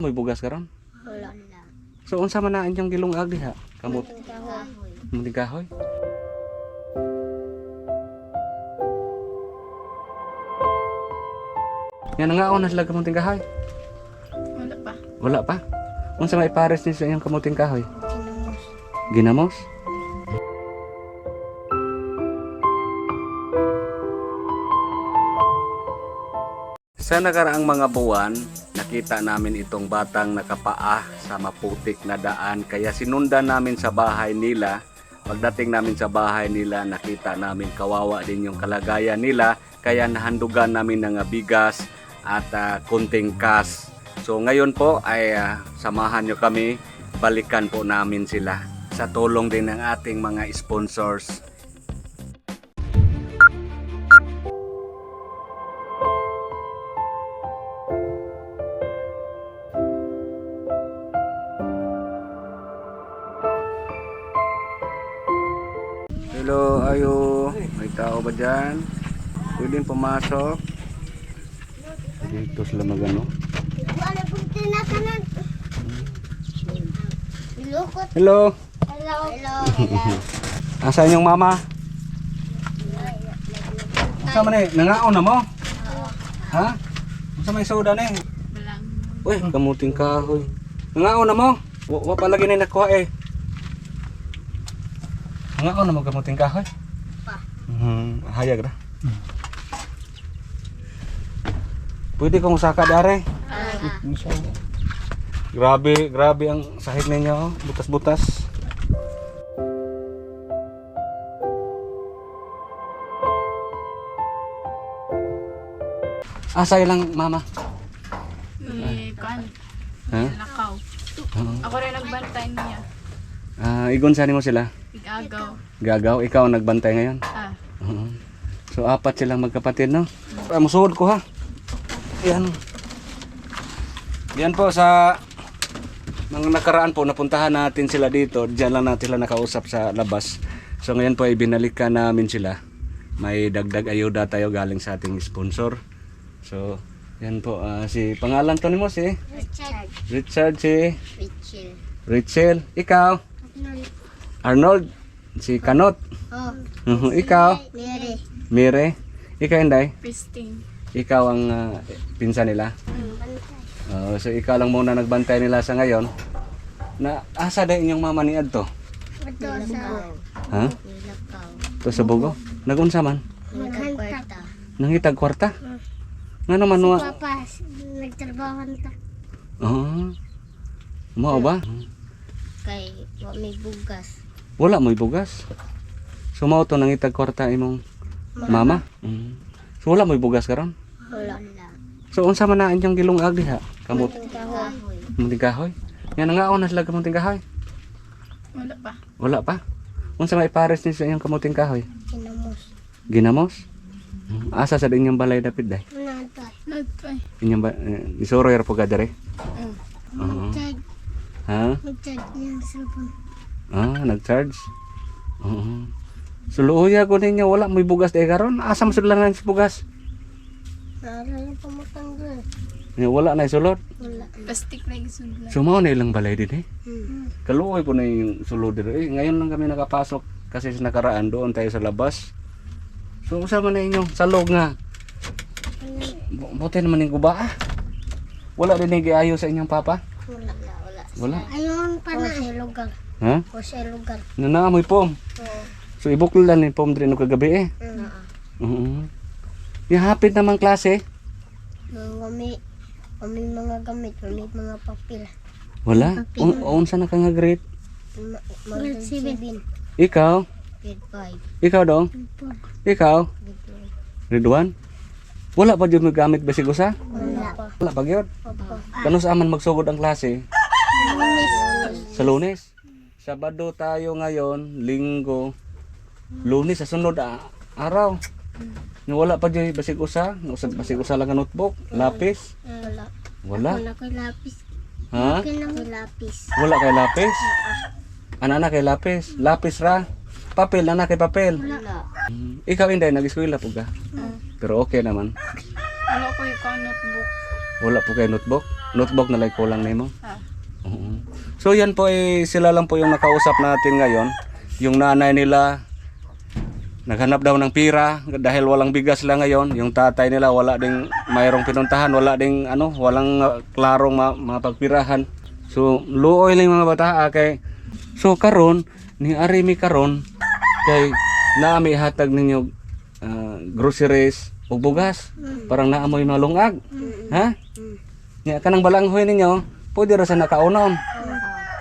May bugas karon. Wala. So unsa man na inyong gilungag diha? Kamot Kahoy. muting kahoy. Yan nga na sila kamuting kahoy. Wala pa. Wala pa. Unsa may pares ni sa inyong kamuting kahoy? Tinamos. Ginamos? Sa nakaraang mga buwan, nakita namin itong batang nakapaa sa maputik na daan kaya sinundan namin sa bahay nila. Pagdating namin sa bahay nila, nakita namin kawawa din yung kalagayan nila kaya nahandugan namin ng bigas at ah, kunting kas. So ngayon po ay ah, samahan nyo kami, balikan po namin sila sa tulong din ng ating mga sponsors. Pumasok. Dito sila magano. Hello. Hello. Hello. Hello. Asa yung mama? Asa man eh? Nangaon na mo? Ha? Asa may soda na eh? Uy, kamuting kahoy. Nangaon na mo? Wa pa lagi na nakuha eh. Nangaon na mo kamuting kahoy? Pa. Hmm, hayag ra. Pwede kong saka dare. Ah. Grabe, grabe ang sahig ninyo. oh. Butas-butas. Asay lang, mama. Ni kan. Ha? Nakaw. Oo. Ako rin nagbantay niya. Ah, igon saan mo sila? Igagaw. Gagaw, ikaw ang nagbantay ngayon. Ah. Oo. So, apat silang magkapatid, no? Ah, musuhod ko, ha? Yan. Yan po sa mga nakaraan po, napuntahan natin sila dito. Diyan lang natin sila nakausap sa labas. So, ngayon po ay binalikan namin sila. May dagdag ayuda tayo galing sa ating sponsor. So, yan po. ah, si pangalan to ni mo si Richard. Richard, si Richard. Rachel. Ikaw, Arnold. Si Kanot. Oh. Mhm, Ikaw, Mary. Mire. Ikaw, Inday. Pisting. Ikaw ang ah, pinsan nila. Oo, so ikaw lang muna nagbantay nila sa ngayon. Na asa da inyong mama ni Adto? Ito sa Ha? To sa Bugo. Nagunsa man? Nagkwarta. Nangitag kwarta? Nga naman wa. Papa, nagtrabaho ta. Oo. Mao ba? Kay wa may bugas. Wala mo'y bugas. So mao to nangitag kwarta imong mama? Mm. So wala mo'y bugas karon? Wala. So unsa man na inyong gilungag diha? Kamot Kahoy. munting kahoy. Nga na sila kamuting kahoy. Wala pa. Wala pa. Unsa may pares ni sa inyong kamuting kahoy? Ginamos? Mm. Asa sa inyong balay dapit day? Nanatay. Nagtay. Inyong ba eh, isuro yer po gadere? Oo. Nagcharge. Ha? Nagcharge ang cellphone. Ah, nag-charge. Oo. So luoya ko ninyo wala may bugas day karon. Asa mo sudlangan si bugas? Naaral yung pamatanggal. Nga, Wala na isulod. Wala. Plastic na isunod lang. So mao na ilang balay din eh. Hmm. Kaluoy po na yung sulod dire. Eh, ngayon lang kami nakapasok kasi sa nakaraan doon tayo sa labas. So usama na inyo sa loob nga. Bu- Buti naman yung guba ah. Wala din yung giayo sa inyong papa? Wala. Wala. Wala. Ayun pa na. Sa lugar. Ha? O sa lugar. Nanaamoy pom. Oo. So ibukol lang ni pom din no kagabi eh. Mm. Oo. Yung hapit naman klase. Mga kami, kami mga gamit, kami mga papel. Wala. Un unsa na ka nga grade? Ma- Grade 7. Ikaw? Grade 5. Ikaw dong? Ikaw? Grade Grade 1? Wala pa dyan gamit basig usa? 1. Wala pa. Wala pa gyud. Kano sa aman magsugod ang klase? Lunes. Sa lunes. Sabado tayo ngayon, linggo. Lunes sa sunod ah, araw. Nga wala pa dyan basig usa, usad basig usa lang ang notebook, lapis. Wala. Wala. Wala ko lapis. Ha? Kailan ko lapis. Wala kay lapis. Ana na kay lapis. Lapis ra. Papel ana kay papel. Wala. Mm, Ikaw hindi nag-eskwela po ka. Pero okay naman. Wala ko yung notebook. Wala po kayo notebook? Notebook na lang kulang nimo. Ah. Oo. So yan po eh, sila lang po yung nakausap natin ngayon. Yung nanay nila naghanap daw ng pira dahil walang bigas lang ngayon. Yung tatay nila wala ding mayroong pinuntahan, wala ding ano, walang uh, klarong ma- mga pagpirahan. So luoy lang yung mga bata ah, kay So karon ni Arimi karon kay naami hatag ninyo ah, groceries ug bugas. Parang naamoy malungag. Ha? Nya kanang balanghoy ninyo, pwede ra sa nakaunom.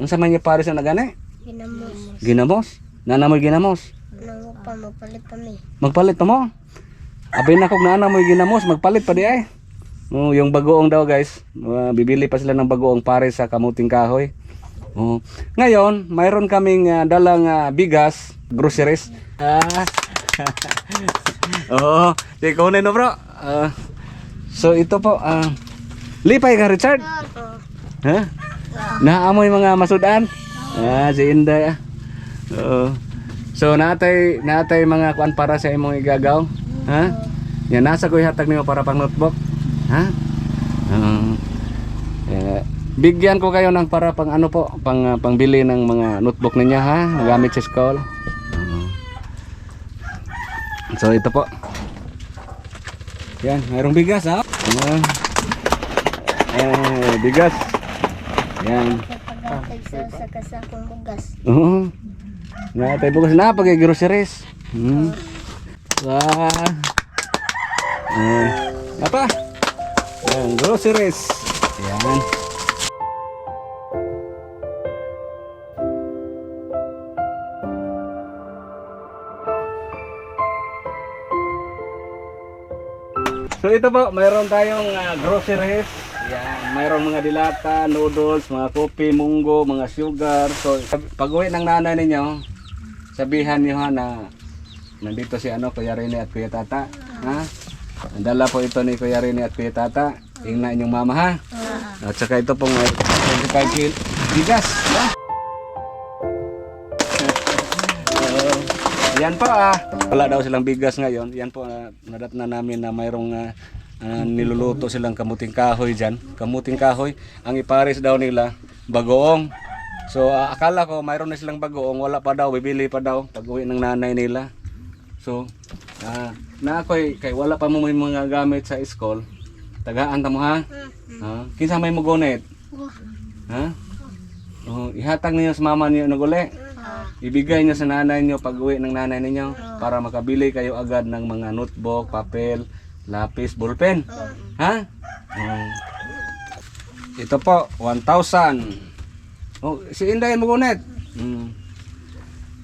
Unsa man yung pares na nagani? Ginamos. Ginamos. Nanamoy ginamos. Pa, mapalit kami. Magpalit pa mo. Abay na kog naanamoy ginamos, magpalit pa di ay. Oh, yung bagoong daw guys. Ah, bibili pa sila ng bagoong pares sa kamuting kahoy. Oh. Ngayon, mayroon kaming ah, dalang ah, bigas, groceries. Ah. Oo, di ko no bro. Ah, so ito po, ah, lipay ka Richard. Ha? Naamoy mga masudan? Ah, si Inday. Oo. So natay natay mga kuan para sa imong igagaw. Ha? Yan nasa ko ihatag nimo para pang notebook. Ha? Oo. eh, bigyan ko kayo ng para pang ano po, pang ah, pangbili ng mga notebook ninyo ha, magamit sa school. Oo. So ito po. Yan, mayroong bigas ha. Ayan. Eh, bigas. Yan. Sa pagkatag sa, sa kasakong Na tayo bukas na pag groceries. Hmm. Wah. Eh, apa? Yan, groceries. Yan. So ito po, mayroon tayong ah, groceries. Yan, mayroong mga dilata, noodles, mga kopi, munggo, mga sugar. So pag uwi ng nanay ninyo, sabihan niyo ha na nandito si ano, Kuya Rene at Kuya Tata. Ha? Dala po ito ni Kuya Rene at Kuya Tata. Ingna inyong mama ha. At saka ito pong uh, 25 kil bigas. Ha? Yan po ah. Wala daw silang bigas ngayon. Yan po uh, nadat na namin na mayroong ah, ah, niluluto silang kamuting kahoy dyan. Kamuting kahoy. Ang ipares daw nila bagoong. So ah, akala ko mayroon na silang bagoong. Wala pa daw. Bibili pa daw pag uwi ng nanay nila. So ah, na ako'y kay wala pa mo may mga gamit sa school. Tagaan ta mo ha. Ha? Kinsa may mugonet? Ha? Oh, ihatag niyo sa mama niyo naguli. Ibigay niyo sa nanay niyo pag uwi ng nanay ninyo para makabili kayo agad ng mga notebook, papel, lapis, ballpen. Ha? Oh. Ito po, 1,000. Oh, si Inday Mugunet. Mm.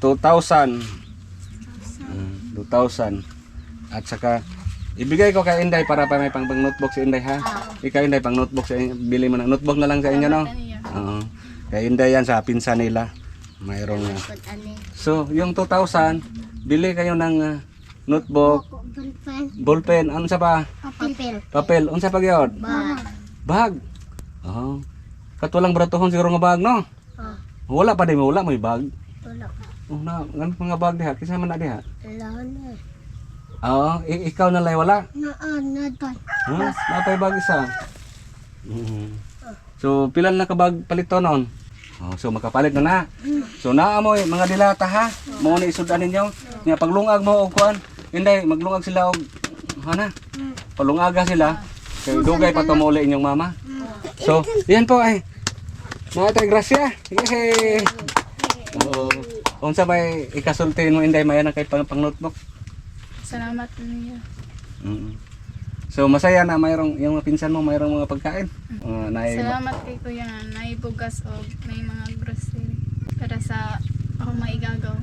2,000. Mm, 2,000. At saka ibigay ko kay Inday para pa may pang, pang notebook si Inday ha. Ikaw Inday pang notebook sa inyo. Bili mo ng notebook na lang sa inyo no. Taniya. Oo. Kay Inday yan sa pinsan nila. Mayroong uh, Pag ani. So, yung 2,000, bili kayo ng uh, notebook, ballpen, ano sa pa? Papel. Papel, unsa pa gyud? Bag. Bag. Oh. Katulang bratohon siguro nga bag no. Ah. Wala pa din wala may bag. Wala. Oh, na, ngano mga bag diha? Kinsa man na diha? Wala na. Oo, i- ikaw na lay wala. Naan na doon. Ha? Napay bag isa. Mhm. So, pilan na ka bag palito noon? Oh, so makapalit na na. So naamoy mga dilata ha. Mo ni isudan ninyo. Nga paglungag mo og kuan. Hindi maglungag sila og hana. Palungaga sila. Kay dugay pa to muli inyong mama. So, yan po ay. Mga tay grasya. Yehey. Oo. Unsa may ikasulti mo inday mayan kay pang, pang notebook? Salamat niya. Mm. So masaya na mayroong yung mga pinsan mo mayroong mga pagkain. Uh, na Salamat kay Kuya nga naibugas o may mga grocery para sa ako maigagaw.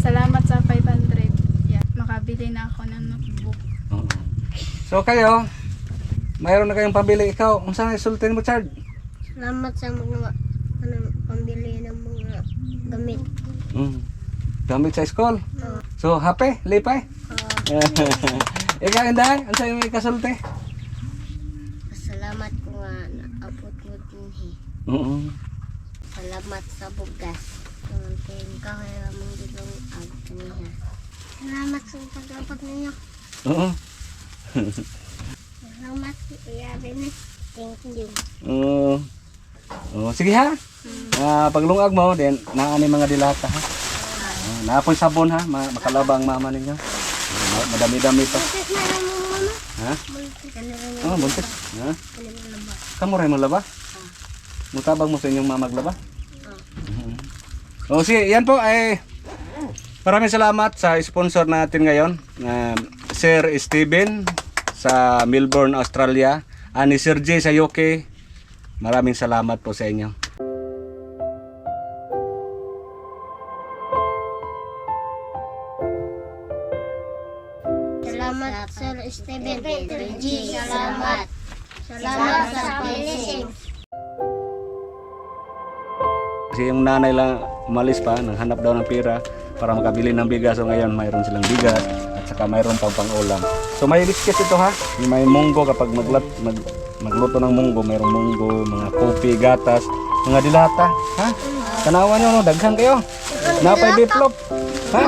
Salamat sa 500. Yeah, makabili na ako ng notebook. Oo. So kayo, mayroon na kayong pambili ikaw. Unsa na isultin mo, Chard? Salamat sa mga ano, pambili ng mga gamit. Mm. Gamit sa school. Oo. So happy, lipay. ikaw inday, unsa imong ikasulti? Salamat ko nga naabot mo din Oo. Salamat sa bugas. Tuntin ka kaya mong gilong ag kaniya. Salamat sa pag-abot ninyo. Oo. Salamat, Kuya Rene. Thank you. Oo. Oh, sige ha. Ah, paglungag mo, then naani mga dilata ha. Uh, naapoy sabon ha, ma makalabang mama ninyo. Ah, Madami-dami pa. Buntis na lang mo mama. Ha? Buntis. Oh, buntis. Ha? Kalim na ba? Kamu rin mo laba? Mutabang mo sa inyong mama maglaba? Mhm. O sige, yan po ay maraming salamat sa sponsor natin ngayon na Sir Steven sa Melbourne, Australia. Ani Sir J sa UK. Maraming salamat po sa inyo. Salamat Sir Steven. G, salamat. Salamat sa blessing. Kasi yung nanay lang umalis pa, naghanap daw ng pera para makabili ng bigas. So ngayon mayroon silang bigas saka mayroon pang pang-ulam. So may biscuit ito ha. May munggo kapag maglat, mag, magluto ng munggo, mayroong munggo, mga kopi, gatas, mga dilata. Ha? Tanawan nyo, no? daghan kayo. Napay biplop. Ha?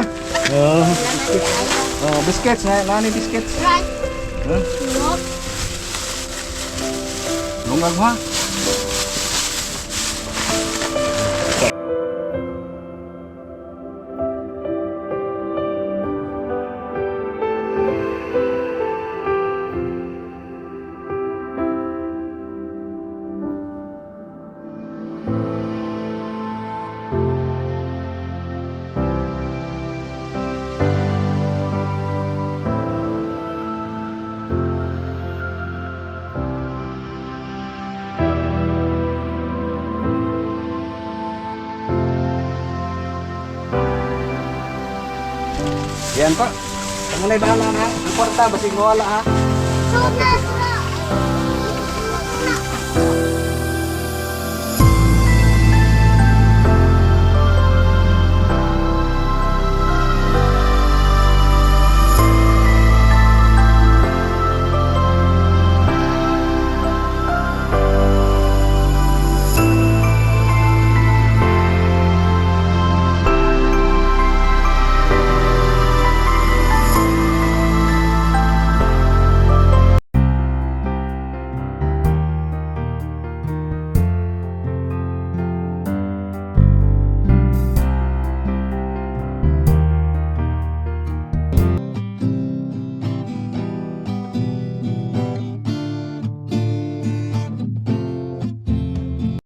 Oh, oh, biscuits, na, nani biscuits. Right. Ha? Lungag ha? Yan pa. Ang na'y bahala na. Ang kwarta, basig mo wala ha. So, nasa